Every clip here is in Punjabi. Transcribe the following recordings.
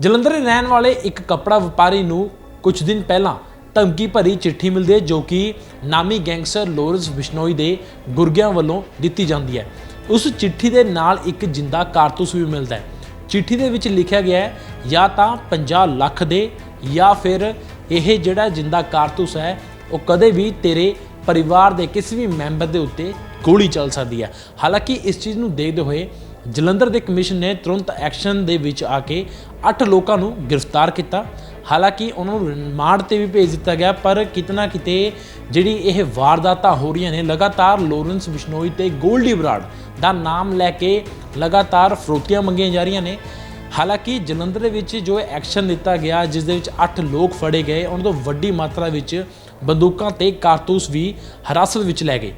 ਜਲੰਧਰ ਦੇ ਰਹਿਣ ਵਾਲੇ ਇੱਕ ਕੱਪੜਾ ਵਪਾਰੀ ਨੂੰ ਕੁਝ ਦਿਨ ਪਹਿਲਾਂ ਧਮਕੀ ਭਰੀ ਚਿੱਠੀ ਮਿਲਦੀ ਹੈ, ਜੋ ਕਿ ਨਾਮੀ ਗੈਂਗਸਟਰ ਲੋਰੈਂਸ ਬਿਸ਼ਨੋਈ ਦੇ ਗੁਰਗਿਆਂ ਵੱਲੋਂ ਦਿੱਤੀ ਜਾਂਦੀ ਹੈ। ਉਸ ਚਿੱਠੀ ਦੇ ਨਾਲ ਇੱਕ ਜਿੰਦਾ ਕਾਰਤੂਸ ਵੀ ਮਿਲਦਾ ਹੈ। ਚਿੱਠੀ ਦੇ ਵਿੱਚ ਲਿਖਿਆ ਗਿਆ ਹੈ, ਜਾਂ ਤਾਂ 50 ਲੱਖ ਦੇ, ਜਾਂ ਫਿਰ ਇਹ ਜਿਹੜਾ ਜਿੰਦਾ ਕਾਰਤੂਸ ਹੈ, ਉਹ ਕਦੇ ਵੀ ਤੇਰੇ ਪਰਿਵਾਰ ਦੇ ਕਿਸੇ ਵੀ ਮੈਂਬਰ ਦੇ ਉੱਤੇ ਗੋਲੀ ਚੱਲ ਸਕਦੀ ਹੈ। ਹਾਲਾਂਕਿ ਇਸ ਚੀਜ਼ ਨੂੰ ਦੇਖਦੇ ਹੋਏ ਜਲੰਧਰ ਦੇ ਕਮਿਸ਼ਨ ਨੇ ਤੁਰੰਤ ਐਕਸ਼ਨ ਦੇ ਵਿੱਚ ਆ ਕੇ 8 ਲੋਕਾਂ ਨੂੰ ਗ੍ਰਿਫਤਾਰ ਕੀਤਾ। ਹਾਲਾਂਕਿ ਉਹਨਾਂ ਨੂੰ ਰਿਮਾਂਡ ਤੇ ਵੀ ਭੇਜ ਦਿੱਤਾ ਗਿਆ, ਪਰ ਕਿਤਨਾ ਕਿਤੇ ਜਿਹੜੀ ਇਹ ਵਾਰਦਾਤਾਂ ਹੋ ਰਹੀਆਂ ਨੇ, ਲਗਾਤਾਰ ਲੋਰੈਂਸ ਬਿਸ਼ਨੋਈ ਤੇ ਗੋਲਡੀ ਬਰਾੜ ਦਾ ਨਾਮ ਲੈ ਕੇ ਲਗਾਤਾਰ ਫਰੋਤੀਆਂ ਮੰਗੀਆਂ ਜਾ ਰਹੀਆਂ ਨੇ। ਹਾਲਾਂਕਿ ਜਲੰਧਰ ਦੇ ਵਿੱਚ ਜੋ ਐਕਸ਼ਨ ਦਿੱਤਾ ਗਿਆ, ਜਿਸ ਦੇ ਵਿੱਚ 8 ਲੋਕ ਫੜੇ ਗਏ, ਉਹਨਾਂ ਤੋਂ ਵੱਡੀ ਮਾਤਰਾ ਵਿੱਚ ਬੰਦੂਕਾਂ ਤੇ ਕਾਰਤੂਸ ਵੀ ਹਿਰਾਸਤ ਵਿੱਚ ਲੈ ਗਏ।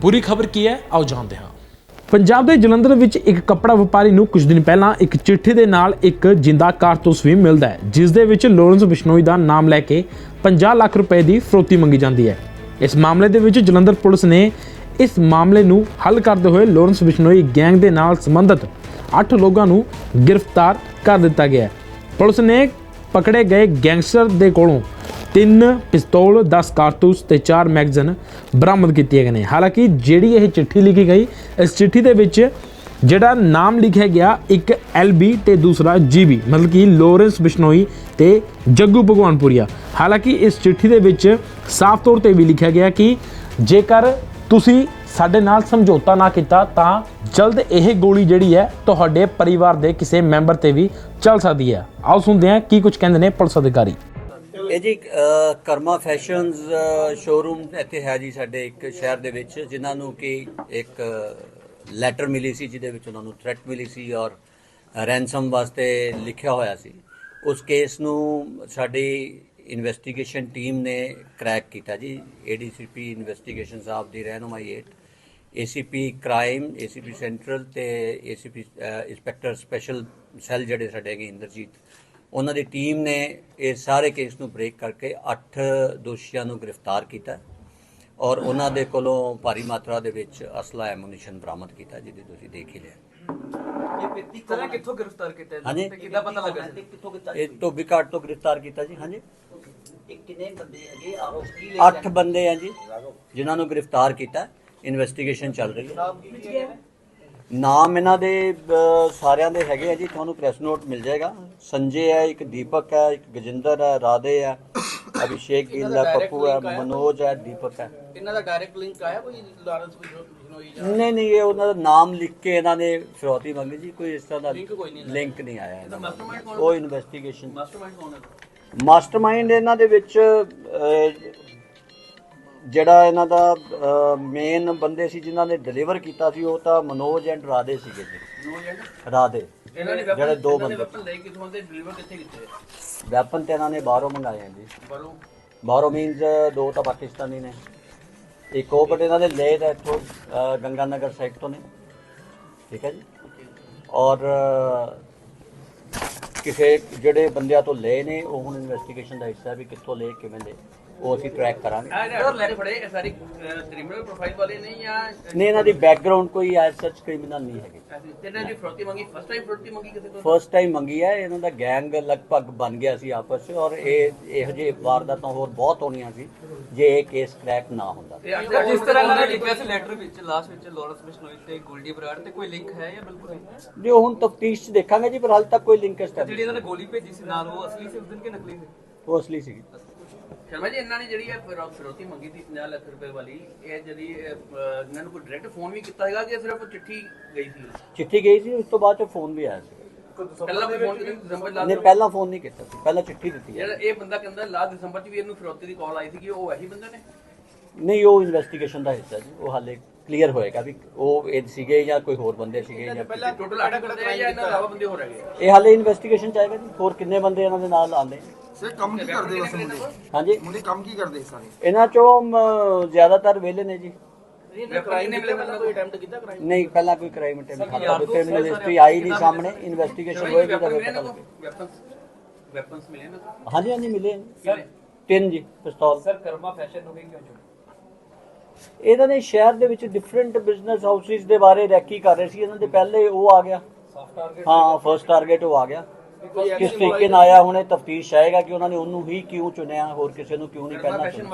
ਪੂਰੀ ਖਬਰ ਕੀ ਹੈ? ਆਓ ਜਾਣਦੇ ਹਾਂ। ਪੰਜਾਬ ਦੇ ਜਲੰਧਰ ਵਿੱਚ ਇੱਕ ਕੱਪੜਾ ਵਪਾਰੀ ਨੂੰ ਕੁਝ ਦਿਨ ਪਹਿਲਾਂ ਇੱਕ ਚਿੱਠੀ ਦੇ ਨਾਲ ਇੱਕ ਜਿੰਦਾ ਕਾਰਤੂਸ ਵੀ ਮਿਲਦਾ ਹੈ, ਜਿਸ ਦੇ ਵਿੱਚ ਲੋਰੈਂਸ ਬਿਸ਼ਨੋਈ ਦਾ ਨਾਮ ਲੈ ਕੇ 50 ਲੱਖ ਰੁਪਏ ਦੀ ਫਰੋਤੀ ਮੰਗੀ ਜਾਂਦੀ ਹੈ। ਇਸ ਮਾਮਲੇ ਦੇ ਵਿੱਚ ਜਲੰਧਰ ਪੁਲਿਸ ਨੇ ਇਸ ਮਾਮਲੇ ਨੂੰ ਹੱਲ ਕਰਦੇ ਹੋਏ ਲੋਰੈਂਸ ਬਿਸ਼ਨੋਈ ਗੈਂਗ ਦੇ ਨਾਲ ਸੰਬੰਧਿਤ 8 ਲੋਕਾਂ ਨੂੰ ਗ੍ਰਿਫਤਾਰ ਕਰ ਦਿੱਤਾ ਗਿਆ ਹੈ। ਪੁਲਿਸ ਨੇ ਪਕੜੇ ਗਏ ਗੈਂਗਸਟਰ ਦੇ ਕੋਲੋਂ ਤਿੰਨ ਪਿਸਤੌਲ 10 ਕਾਰਤੂਸ ਤੇ 4 ਮੈਗਜ਼ੀਨ ਬਰਾਮਦ ਕੀਤੇ ਗਏ ਨੇ। ਹਾਲਾਂਕਿ ਜਿਹੜੀ ਇਹ ਚਿੱਠੀ ਲਿਖੀ ਗਈ, ਇਸ ਚਿੱਠੀ ਦੇ ਵਿੱਚ ਜਿਹੜਾ ਨਾਮ ਲਿਖਿਆ ਗਿਆ, ਇੱਕ ਐਲਬੀ ਤੇ ਦੂਸਰਾ ਜੀਬੀ ਮਤਲਬ ਕਿ ਲੋਰੈਂਸ ਬਿਸ਼ਨੋਈ ਤੇ ਜੱਗੂ ਭਗਵਾਨਪੁਰੀਆ। ਹਾਲਾਂਕਿ ਇਸ ਚਿੱਠੀ ਦੇ ਵਿੱਚ ਸਾਫ਼ ਤੌਰ ਤੇ ਵੀ ਲਿਖਿਆ ਗਿਆ ਕਿ ਜੇਕਰ ਤੁਸੀਂ ਸਾਡੇ ਨਾਲ ਸਮਝੌਤਾ ਨਾ ਕੀਤਾ, ਤਾਂ ਜਲਦ ਇਹ ਗੋਲੀ ਜਿਹੜੀ ਹੈ ਤੁਹਾਡੇ ਪਰਿਵਾਰ ਦੇ ਕਿਸੇ ਮੈਂਬਰ ਤੇ ਵੀ ਚੱਲ ਸਕਦੀ ਹੈ। ਆਓ ਸੁਣਦੇ ਹਾਂ ਕੀ ਕੁਝ ਕਹਿੰਦੇ ਨੇ ਪੁਲਿਸ ਅਧਿਕਾਰੀ। ਇਹ ਜੀ ਕਰਮਾ ਫੈਸ਼ਨਸ ਸ਼ੋਰੂਮ ਇੱਥੇ ਹੈ ਜੀ ਸਾਡੇ ਇੱਕ ਸ਼ਹਿਰ ਦੇ ਵਿੱਚ, ਜਿਨ੍ਹਾਂ ਨੂੰ ਕਿ ਇੱਕ ਲੈਟਰ ਮਿਲੀ ਸੀ, ਜਿਹਦੇ ਵਿੱਚ ਉਹਨਾਂ ਨੂੰ ਥ੍ਰੈਟ ਮਿਲੀ ਸੀ ਔਰ ਰੈਂਸਮ ਵਾਸਤੇ ਲਿਖਿਆ ਹੋਇਆ ਸੀ। ਉਸ ਕੇਸ ਨੂੰ ਸਾਡੀ ਇਨਵੈਸਟੀਗੇਸ਼ਨ ਟੀਮ ਨੇ ਕ੍ਰੈਕ ਕੀਤਾ ਜੀ। ਏਡੀਸੀਪੀ ਇਨਵੈਸਟੀਗੇਸ਼ਨ ਸਾਹਿਬ ਦੀ ਰਹਿਨੁਮਾਈ 8 ਏਸੀਪੀ ਕ੍ਰਾਈਮ ਏਸੀਪੀ ਸੈਂਟਰਲ ਤੇ ਏਸੀਪੀ ਇੰਸਪੈਕਟਰ ਸਪੈਸ਼ਲ ਸੈੱਲ ਜਿਹੜੇ ਸਾਡੇ ਹੈਗੇ ਇੰਦਰਜੀਤ ਉਹਨਾਂ ਦੀ ਟੀਮ ਨੇ ਇਹ ਸਾਰੇ ਕੇਸ ਨੂੰ ਬ੍ਰੇਕ ਕਰਕੇ 8 ਦੋਸ਼ੀਆਂ ਨੂੰ ਗ੍ਰਿਫਤਾਰ ਕੀਤਾ ਔਰ ਉਹਨਾਂ ਦੇ ਕੋਲੋਂ ਭਾਰੀ ਮਾਤਰਾ ਦੇ ਵਿੱਚ ਅਸਲਾ ਐਮੂਨੀਸ਼ਨ ਬਰਾਮਦ ਕੀਤਾ ਜਿਹਦੀ ਤੁਸੀਂ ਦੇਖ ਹੀ ਲਿਆ। ਇਹ ਵਿਅਕਤੀ ਕੌਣ ਕਿੱਥੋਂ ਗ੍ਰਿਫਤਾਰ ਕੀਤਾ ਹਾਂਜੀ। ਤੇ ਕਿੱਦਾਂ ਪਤਾ ਲੱਗਾ ਤੇ ਕਿੱਥੋਂ ਕੀਤਾ ਇਹ ਘਾਟ ਤੋਂ ਗ੍ਰਿਫਤਾਰ ਕੀਤਾ ਜੀ ਹਾਂਜੀ। ਇਹ ਕਿੰਨੇ ਬੰਦੇ ਹੈਗੇ? ਆਰੋਪੀ 8 ਬੰਦੇ ਆ ਜੀ ਜਿਨ੍ਹਾਂ ਨੂੰ ਗ੍ਰਿਫਤਾਰ ਕੀਤਾ। ਇਨਵੈਸਟੀਗੇਸ਼ਨ ਚੱਲ ਰਹੀ ਹੈ। ਨਾਮ ਇਹਨਾਂ ਦੇ ਅਹ, ਸਾਰਿਆਂ ਦੇ ਹੈਗੇ ਆ ਜੀ ਤੁਹਾਨੂੰ ਪ੍ਰੈਸ ਨੋਟ ਮਿਲ ਜਾਏਗਾ। ਸੰਜੇ ਹੈ ਇੱਕ ਦੀਪਕ ਹੈ ਇੱਕ ਗਜਿੰਦਰ ਹੈ ਰਾਧੇ ਹੈ ਅਭਿਸ਼ੇਕ ਗਿੱਲ ਹੈ ਪੱਪੂ ਹੈ ਮਨੋਜ ਹੈ ਦੀਪਕ ਹੈ ਇਹਨਾਂ ਦਾ ਡਾਇਰੈਕਟ ਲਿੰਕ ਆਇਆ ਕੋਈ? ਲਾਰੈਂਸ ਬਿਸ਼ਨੋਈ ਜਾਂ ਨਹੀਂ ਨਹੀਂ ਇਹ ਉਹਨਾਂ ਦਾ ਨਾਮ ਲਿਖ ਕੇ ਇਹਨਾਂ ਨੇ ਫਿਰੌਤੀ ਮੰਗੀ ਜੀ ਕੋਈ ਇਸ ਤਰ੍ਹਾਂ ਦਾ Link ਕੋਈ ਨਹੀਂ ਲਿੰਕ ਨਹੀਂ ਆਇਆ ਇਹਨਾਂ ਦਾ। ਕੌਣ ਉਹ ਇਨਵੈਸਟੀਗੇਸ਼ਨ ਮਾਸਟਰਮਾਈਂਡ ਕੌਣ ਹੈ? ਮਾਸਟਰਮਾਈਂਡ ਇਹਨਾਂ ਦੇ ਵਿੱਚ ਅਹ, ਜਿਹੜਾ ਇਹਨਾਂ ਦਾ ਮੇਨ ਬੰਦੇ ਸੀ ਜਿਨ੍ਹਾਂ ਨੇ ਡਿਲੀਵਰ ਕੀਤਾ ਸੀ ਉਹ ਤਾਂ ਮਨੋਜ ਐਂਡ ਰਾਧੇ ਸੀਗੇ ਜੀ। No agent Radhe. ਇਹਨਾਂ ਨੇ ਜਿਹੜੇ ਦੋ ਬੰਦੇ। ਵੈਪਨ ਲੈ ਕੇ ਤੁਹਾਨੂੰ ਡਿਲੀਵਰ ਕਿੱਥੇ ਕੀਤੇ? ਵੈਪਨ ਤੇ ਇਹਨਾਂ ਨੇ ਬਾਹਰੋਂ ਮੰਗਾਏ ਆ ਜੀ। ਬਾਹਰੋਂ? ਮੀਨਸ ਦੋ ਤਾਂ ਪਾਕਿਸਤਾਨੀ ਨੇ। ਇੱਕ ਉਹ ਬਟ ਇਹਨਾਂ ਦੇ ਲਏ ਦਾ ਇੱਥੋਂ ਗੰਗਾ ਨਗਰ ਸਾਈਡ ਤੋਂ ਨੇ। ਠੀਕ ਹੈ ਜੀ? ਔਰ ਕਿਸੇ ਜਿਹੜੇ ਬੰਦਿਆਂ ਤੋਂ ਲਏ ਨੇ ਉਹ ਹੁਣ ਇਨਵੈਸਟੀਗੇਸ਼ਨ ਦਾ ਹਿੱਸਾ ਵੀ ਕਿੱਥੋਂ ਲਏ ਕਿਵੇਂ ਲਏ। ਉਹ ਅਸੀਂ ਟਰੈਕ ਕਰਾਂਗੇ। ਆ ਲੈ ਫੜੇ ਸਾਰੀ ਕ੍ਰਿਮੀਨਲ ਪ੍ਰੋਫਾਈਲ ਵਾਲੇ ਨਹੀਂ ਜਾਂ ਨਹੀਂ ਇਹਨਾਂ ਦੀ ਬੈਕਗ੍ਰਾਉਂਡ ਕੋਈ ਐਜ਼ ਸੱਚ ਕ੍ਰਿਮੀਨਲ ਨਹੀਂ ਹੈਗੀ। ਇਹਨਾਂ ਦੀ ਫਰੋਤੀ ਮੰਗੀ ਫਸਟ ਟਾਈਮ ਫਰੋਤੀ ਮੰਗੀ ਕਿਸੇ ਤੋਂ? ਫਰਸਟ ਟਾਈਮ ਮੰਗੀ ਹੈ ਇਹਨਾਂ ਦਾ ਗੈਂਗ ਲਗਭਗ ਬਣ ਗਿਆ ਸੀ ਆਪਸ ਵਿੱਚ ਔਰ ਇਹ ਇਹੋ ਜਿਹੇ ਵਾਰਦਾਤਾਂ ਹੋਰ ਬਹੁਤ ਹੋਣੀਆਂ ਸੀ ਜੇ ਇਹ ਕੇਸ ਕ੍ਰੈਕ ਨਾ ਹੁੰਦਾ। ਜਿਸ ਤਰ੍ਹਾਂ ਇਹਨਾਂ ਨੇ ਲਿਖਿਆ ਸੀ ਲੈਟਰ ਵਿੱਚ ਲਾਸਟ ਵਿੱਚ ਲਾਰੈਂਸ ਬਿਸ਼ਨੋਈ ਤੇ ਗੋਲਡੀ ਬਰਾੜ ਤੇ ਕੋਈ ਲਿੰਕ ਹੈ ਜਾਂ ਬਿਲਕੁਲ ਨਹੀਂ? ਜੋ ਹੁਣ ਤਫਤੀਸ਼ 'ਚ ਦੇਖਾਂਗੇ ਜੀ ਪਰ ਹਾਲ ਤੱਕ ਕੋਈ ਲਿੰਕ ਜਿਹੜੀ ਇਹਨਾਂ ਨੇ ਗੋਲੀ ਭੇਜੀ ਸੀ ਨਾਲ ਉਹ ਅਸਲੀ ਸੀ ਉਸ ਦਿਨ ਕਿ ਨਕਲੀ ਸੀ? ਉਹ ਅਸਲੀ ਸੀਗੀ। ਸ਼ਰਮਾ ਜੀ ਇਹਨਾਂ ਨੇ ਜਿਹੜੀ ਇਹ ਫਿਰੌ- ਫਿਰੌਤੀ ਮੰਗੀ ਸੀ 50 ਲੱਖ ਰੁਪਏ ਵਾਲੀ ਇਹ ਜਿਹੜੀ ਅਹ, ਇਹਨਾਂ ਨੂੰ ਕੋਈ ਡਾਇਰੈਕਟ ਫੋਨ ਵੀ ਕੀਤਾ ਹੈਗਾ ਕਿ ਸਿਰਫ ਚਿੱਠੀ ਗਈ ਸੀ? ਚਿੱਠੀ ਗਈ ਸੀ ਉਸ ਤੋਂ ਬਾਅਦ ਚ ਫੋਨ ਵੀ ਆਇਆ ਸੀ। ਪਹਿਲਾਂ ਕੋਈ ਫੋਨ ਦਸੰਬਰ ਲਾ ਨਹੀਂ ਪਹਿਲਾਂ ਫੋਨ ਨਹੀਂ ਕੀਤਾ ਸੀ ਪਹਿਲਾਂ ਚਿੱਠੀ ਦਿੱਤੀ ਹੈ ਜਿਹੜਾ ਇਹ ਬੰਦਾ ਕਹਿੰਦਾ ਲਾ ਦਸੰਬਰ ਚ ਵੀ ਇਹਨੂੰ ਫਿਰੌਤੀ ਦੀ ਕਾਲ ਆਈ ਸੀ ਕਿ ਉਹ ਇਹੀ ਬੰਦਾ ਨੇ? ਨਹੀਂ ਉਹ ਇਨਵੈਸਟੀਗੇਸ਼ਨ ਦਾ ਹਿੱਸਾ ਜੀ ਉਹ ਹਾਲੇ ਕਲੀਅਰ ਹੋਏਗਾ ਵੀ ਉਹ ਇਹ ਸੀਗੇ ਜਾਂ ਕੋਈ ਹੋਰ ਬੰਦੇ ਸੀਗੇ ਜਾਂ ਪਹਿਲਾਂ ਟੋਟਲ 8 ਬੰਦੇ ਆ ਜਾਂ ਇਹਨਾਂ ਇਲਾਵਾ ਬੰਦੇ ਹੋਰ ਹੈਗੇ ਆ? ਇਹ ਹਾਲੇ ਇਨਵੈਸਟੀਗੇਸ਼ਨ ਚ ਆਏਗਾ ਜੀ। ਹੋਰ ਕਿੰਨੇ ਬੰਦੇ ਇਹਨਾਂ ਦੇ ਨਾਲ ਆਉਂਦੇ ਸਰ ਕੰਮ ਕੀ ਕਰਦੇ ਵੈਸੇ ਮੁੰਡੇ ਹਾਂਜੀ। ਮੁੰਡੇ ਕੰਮ ਕੀ ਕਰਦੇ ਸਾਰੇ ਇਹਨਾਂ ਚੋਂ ਜ਼ਿਆਦਾਤਰ ਵਿਹਲੇ ਨੇ ਜੀ। ਕ੍ਰਾਈਮ ਨੇ ਪਹਿਲਾਂ ਕੋਈ ਅਟੈਂਪਟ ਕੀਤਾ ਕ੍ਰਾਈਮ ਨਹੀਂ ਪਹਿਲਾਂ ਕੋਈ ਕ੍ਰਾਈਮ ਅਟੈਂਪਟ ਕੀਤਾ। ਕੋਈ ਕ੍ਰਿਮੀਨਲ ਹਿਸਟਰੀ ਆਈ ਨਹੀਂ ਸਾਹਮਣੇ ਇਨਵੈਸਟੀਗੇਸ਼ਨ ਹੋਏਗੀ ਤਾਂ ਪਤਾ ਲੱਗੇਗਾ। ਵੈਪਨਸ ਵੈਪਨਸ ਮਿਲੇ ਨਾ? ਹਾਂਜੀ ਹਾਂਜੀ ਮਿਲੇ ਸਰ ਤਿੰਨ ਜੀ ਪਿਸਤੌਲ। ਸਰ ਕਰਮਾ ਫੈਸ਼ਨ ਨੂੰ ਵੀ ਕਿਉਂ ਇਹਨਾਂ ਨੇ ਸ਼ਹਿਰ ਦੇ ਵਿੱਚ ਡਿਫਰੈਂਟ ਬਿਜ਼ਨਸ ਹਾਊਸਿਸ ਦੇ ਬਾਰੇ ਰੈਕੀ ਕਰ ਰਹੇ ਸੀ। ਇਹਨਾਂ ਦੇ ਪਹਿਲੇ ਉਹ ਆ ਗਿਆ। ਹਾਂ ਫਰਸਟ ਟਾਰਗੇਟ ਉਹ ਆ ਗਿਆ। ਕਿਸ ਤਰੀਕੇ ਨਾਲ ਆਇਆ ਹੁਣੇ ਤਫਤੀਸ਼ ਆਏਗਾ ਕਿ ਉਹਨਾਂ ਨੇ ਉਹਨੂੰ ਹੀ ਕਿਉਂ ਚੁਣਿਆ ਹੋਰ ਕਿਸੇ ਨੂੰ ਕਿਉਂ ਨਹੀਂ ਪਹਿਲਾਂ ਚੁਣਿਆ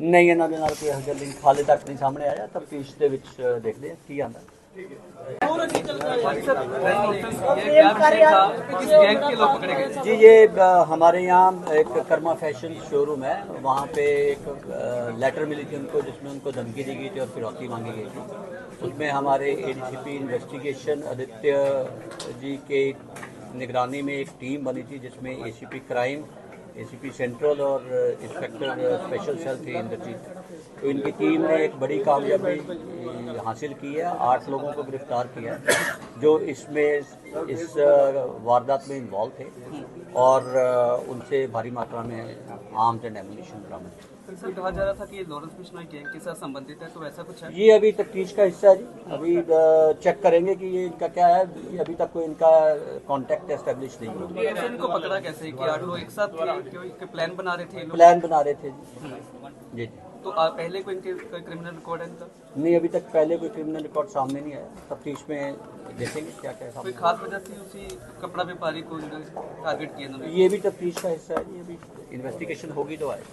ਨਹੀਂ ਇਹਨਾਂ ਦੇ ਨਾਲ ਕੋਈ ਜਿਹਾ ਲਿੰਕ ਹਾਲੇ ਤੱਕ ਨਹੀਂ ਸਾਹਮਣੇ ਆਇਆ। ਤਫਤੀਸ਼ ਦੇ ਵਿੱਚ ਦੇਖਦੇ ਹਾਂ ਕੀ ਆਂਦਾ जी, ये हमारे यहाँ एक कर्मा फ़ैशन शोरूम है। वहाँ पे एक लेटर मिली थी उनको, जिसमें उनको धमकी दी गई थी और फिरौती मांगी गई थी। उसमें हमारे एडीसीपी इन्वेस्टिगेशन आदित्य जी के निगरानी में एक टीम बनी थी, जिसमें एसीपी क्राइम एसीपी सेंट्रल और इंस्पेक्टर स्पेशल सेल थे इंद्रजीत तो इनकी टीम ने एक बड़ी कामयाबी अ, हासिल की है आठ लोगों को गिरफ्तार किया है जो इसमें इस वारदात में इन्वॉल्व थे और उनसे भारी मात्रा में आर्म्स एंड एमुनिशन बरामद सर कहा जा रहा था कि ये लॉरेंस बिश्नोई गैंग के साथ संबंधित है तो ऐसा कुछ है? ये अभी तफ्तीश का हिस्सा है जी। अभी चेक करेंगे कि ये इनका क्या है। अभी तक कोई इनका कांटेक्ट एस्टेब्लिश नहीं हुआ। सर इनको पकड़ा कैसे? कि आठ लोग एक साथ थे प्लान बना रहे थे प्लान बना रहे थे जी। जी जी। तो पहले को इनके कोई क्रिमिनल रिकॉर्ड है इनका? नहीं अभी तक पहले कोई क्रिमिनल रिकॉर्ड सामने नहीं आया। तफ्तीश में देखेंगे क्या क्या कोई खास वजह से उसी कपड़ा व्यापारी को टारगेट किया ये भी तफ्तीश का हिस्सा है ये भी इन्वेस्टिगेशन होगी तो आएगा।